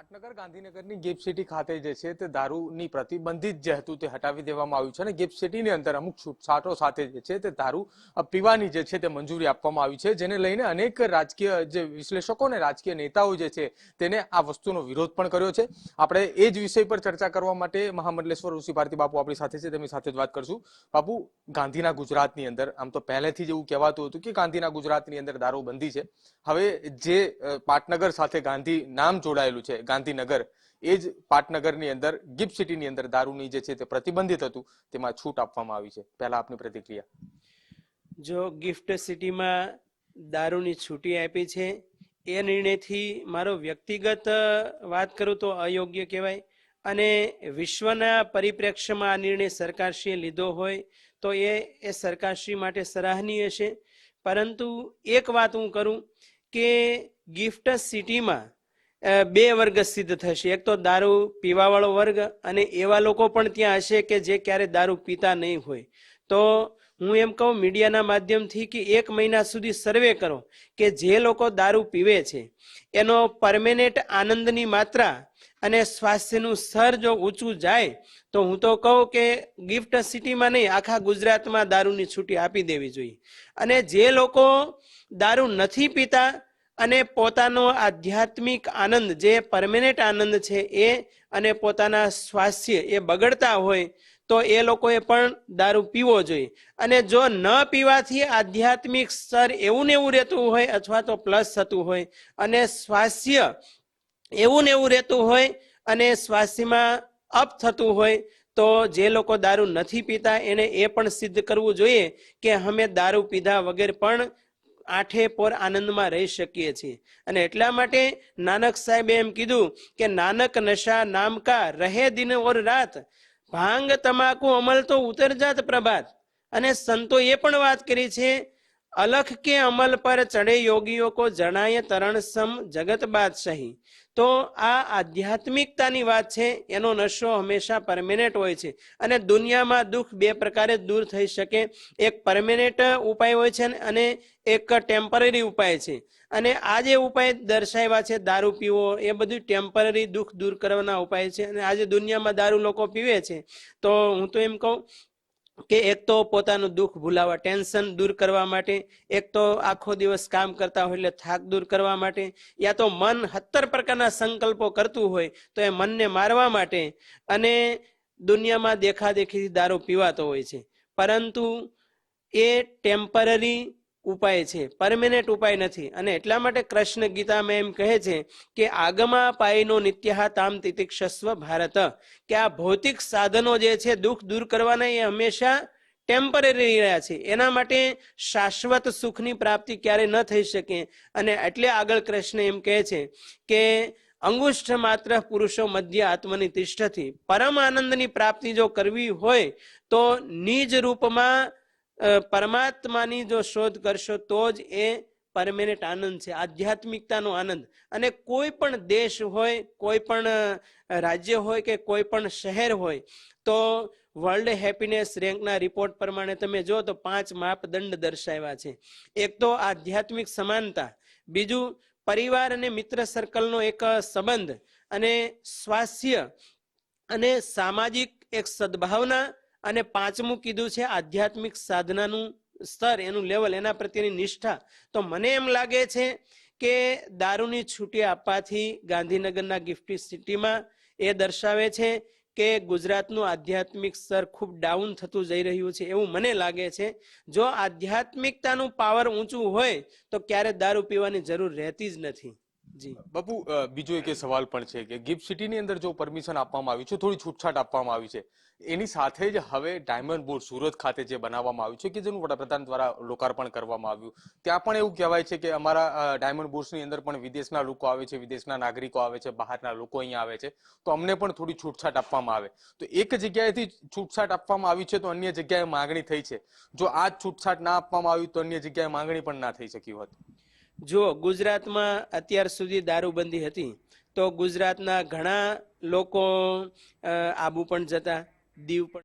પાટનગર ગાંધીનગરની gift city ખાતે જે છે તે દારૂની પ્રતિબંધિત જે હતું તે હટાવી દેવામાં આવ્યું છે અને ગિફ્ટ સિટીની અંદર અમુક છૂટછાટો સાથે જે છે તે દારૂ પીવાની જે છે તે મંજૂરી આપવામાં આવી છે, જેને લઈને અનેક રાજકીય જે વિશ્લેષકો અને રાજકીય નેતાઓ જે છે તેને આ વસ્તુનો વિરોધ પણ કર્યો છે. આપણે એ જ વિષય પર ચર્ચા કરવા માટે મહામંડલેશ્વર ઋષિ ભારતી બાપુ આપણી સાથે છે, તેમની સાથે જ વાત કરશું. બાપુ, ગાંધીના ગુજરાતની અંદર, આમ તો પહેલેથી જ એવું કહેવાતું હતું કે ગાંધીના ગુજરાતની અંદર દારૂબંધી છે. હવે જે પાટનગર સાથે ગાંધી નામ જોડાયેલું છે ગાંધીનગર, એ જ પાટનગરની અંદર, ગિફ્ટ સિટીની અંદર દારૂની જે છે તે પ્રતિબંધિત હતું, તેમાં છૂટ આપવામાં આવી છે. પહેલા આપની પ્રતિક્રિયા. જો ગિફ્ટ સિટીમાં દારૂની છૂટી આપી છે, એ નિર્ણયથી મારો વ્યક્તિગત વાત કરું તો અયોગ્ય કહેવાય. અને વિશ્વના પરિપ્રેક્ષ્યમાં આ નિર્ણય સરકારશ્રીએ લીધો હોય, તો એ એ સરકારશ્રી માટે સરાહનીય છે. પરંતુ એક વાત હું કરું કે ગિફ્ટ સિટીમાં બે વર્ગ સિદ્ધ થશે. એક તો દારૂ પીવાવાળો વર્ગ અને એવા લોકો પણ ત્યાં હશે કે જે ક્યારે દારૂ પીતા નહીં હોય. તો હું એમ કહું, મીડિયાના માધ્યમથી કે એક મહિના સુધી સર્વે કરો કે જે લોકો દારૂ પીવે છે, એનો પરમેનેન્ટ આનંદની માત્રા અને સ્વાસ્થ્યનું સ્તર જો ઊંચું જાય, તો હું તો કહું કે ગિફ્ટ સિટીમાં નહીં, આખા ગુજરાતમાં દારૂની છૂટી આપી દેવી જોઈએ. અને જે લોકો દારૂ નથી પીતા અને પોતાનો આધ્યાત્મિક આનંદ, જે પરમેનેન્ટ આનંદ છે એ અને પોતાના સ્વાસ્થ્ય એ બગડતા હોય તો એ લોકોએ પણ દારૂ પીવો જોઈએ. અને જો ન પીવાથી આધ્યાત્મિક સ્તર એવું ને એવું રહેતું હોય અથવા તો પ્લસ થતું હોય અને સ્વાસ્થ્ય એવું ને એવું રહેતું હોય અને સ્વાસ્થ્યમાં અપ થતું હોય તો જે લોકો દારૂ નથી પીતા એને એ પણ સિદ્ધ કરવું જોઈએ કે અમે દારૂ પીધા વગર પણ આઠે પોર આનંદમાં રહી શકીએ છીએ. અને એટલા માટે નાનક સાહેબે એમ કીધું કે નાનક નશા નામકા રહે દિન ઓર રાત, ભાંગ તમાકુ અમલ તો ઉતર જાત પ્રભાત. અને સંતો એ પણ વાત કરી છે અલખ કે અમલ પર ચડે યોગીઓ કો જણાય તરણ સમ જગત બાદશાહી તો આ આધ્યાત્મિકતાની વાત છે એનો નશો હંમેશા પરમેનેન્ટ હોય છે અને દુનિયામાં દુઃખ બે પ્રકારે દૂર થઈ શકે। એક પરમેનેન્ટ ઉપાય હોય છે અને એક ટેમ્પરરી ઉપાય છે। અને આ જે ઉપાય દર્શાવ્યા છે, દારૂ પીવો, એ બધું ટેમ્પરરી દુઃખ દૂર કરવાના ઉપાય છે અને આજે દુનિયામાં દારૂ લોકો પીવે છે। તો હું તો એમ કહું કે એક તો પોતાનું દુઃખ ભૂલાવા, ટેન્શન દૂર કરવા માટે, એક તો આખો દિવસ કામ કરતા હોય એટલે થાક દૂર કરવા માટે, યા તો મન સત્તર પ્રકારના સંકલ્પો કરતું હોય તો એ મનને મારવા માટે અને દુનિયામાં દેખાદેખીથી દારૂ પીવાતો હોય છે. પરંતુ એ ટેમ્પરરી ઉપાય છે, પરમેનેન્ટ ઉપાય નથી. અને એટલા માટે કૃષ્ણ ગીતામાં એમ કહે છે કે, આગમા પાયનો નિત્યહા તામ તિતિક્ષસ્વ ભારત. કે આ ભૌતિક સાધનો જે છે, દુઃખ દૂર કરવાના એ હંમેશા ટેમ્પરરી રહ્યા છે. એના માટે શાશ્વત સુખની પ્રાપ્તિ ક્યારે ન થઈ શકે. અને એટલે આગળ કૃષ્ણ એમ કહે છે કે, અંગુષ્ઠ માત્ર પુરુષો મધ્ય આત્મની તિષ્ઠથી પરમ આનંદની પ્રાપ્તિ જો કરવી હોય, તો નિજ રૂપમાં પરમાત્માની જો શોધ કરશો, તો જ એ પરમેનેન્ટ આનંદ છે, આધ્યાત્મિકતાનો આનંદ. અને કોઈ પણ દેશ હોય, કોઈ પણ રાજ્ય હોય કે કોઈ પણ શહેર હોય, તો વર્લ્ડ હેપીનેસ રેન્કના રિપોર્ટ પ્રમાણે તમે જો તો પાંચ માપદંડ દર્શાવ્યા છે. એક તો આધ્યાત્મિક સમાનતા, બીજું પરિવાર અને મિત્ર સર્કલનો એક સંબંધ, અને સ્વાસ્થ્ય અને સામાજિક એક સદભાવના અને પાંચમું કીધું છે આધ્યાત્મિક સાધનાનું સ્તર, એનું લેવલ એના પ્રત્યેની નિષ્ઠા. તો મને એમ લાગે છે કે દારૂની છૂટી આપવાથી ગાંધીનગરના ગિફ્ટી સિટીમાં એ દર્શાવે છે કે ગુજરાતનું આધ્યાત્મિક સ્તર ખૂબ ડાઉન થતું જઈ રહ્યું છે એવું મને લાગે છે. જો આધ્યાત્મિકતાનું પાવર ઊંચું હોય તો ક્યારે દારૂ પીવાની જરૂર રહેતી જ નથી. જી. બાપુ બીજો એક સવાલ પણ છે કે ગિફ્ટ સિટીની અંદર જો પરમિશન આપવામાં આવી છે, થોડી છૂટછાટ આપવામાં આવી છે. એની સાથે જ હવે ડાયમંડ બોર્ડ સુરત ખાતે જે બનાવવામાં આવ્યું છે, કે જેનું વડાપ્રધાન દ્વારા લોકાર્પણ કરવામાં આવ્યું. ત્યાં પણ એવું કહેવાય છે કે અમારા ડાયમંડ બોર્ડની અંદર પણ વિદેશના લોકો આવે છે, વિદેશના નાગરિકો આવે છે, બહારના લોકો અહીંયા આવે છે. તો અમને પણ થોડી છૂટછાટ આપવામાં આવે. તો એક જગ્યાએથી છૂટછાટ આપવામાં આવી છે, તો અન્ય જગ્યાએ માંગણી થઈ છે. જો આ છૂટછાટ ના આપવામાં આવી, તો અન્ય જગ્યાએ માંગણી પણ ના થઈ શકી હોત. જો ગુજરાતમાં અત્યાર સુધી દારૂબંધી હતી, તો ગુજરાતના ઘણા લોકો આબુ પણ જતા, દીવ પણ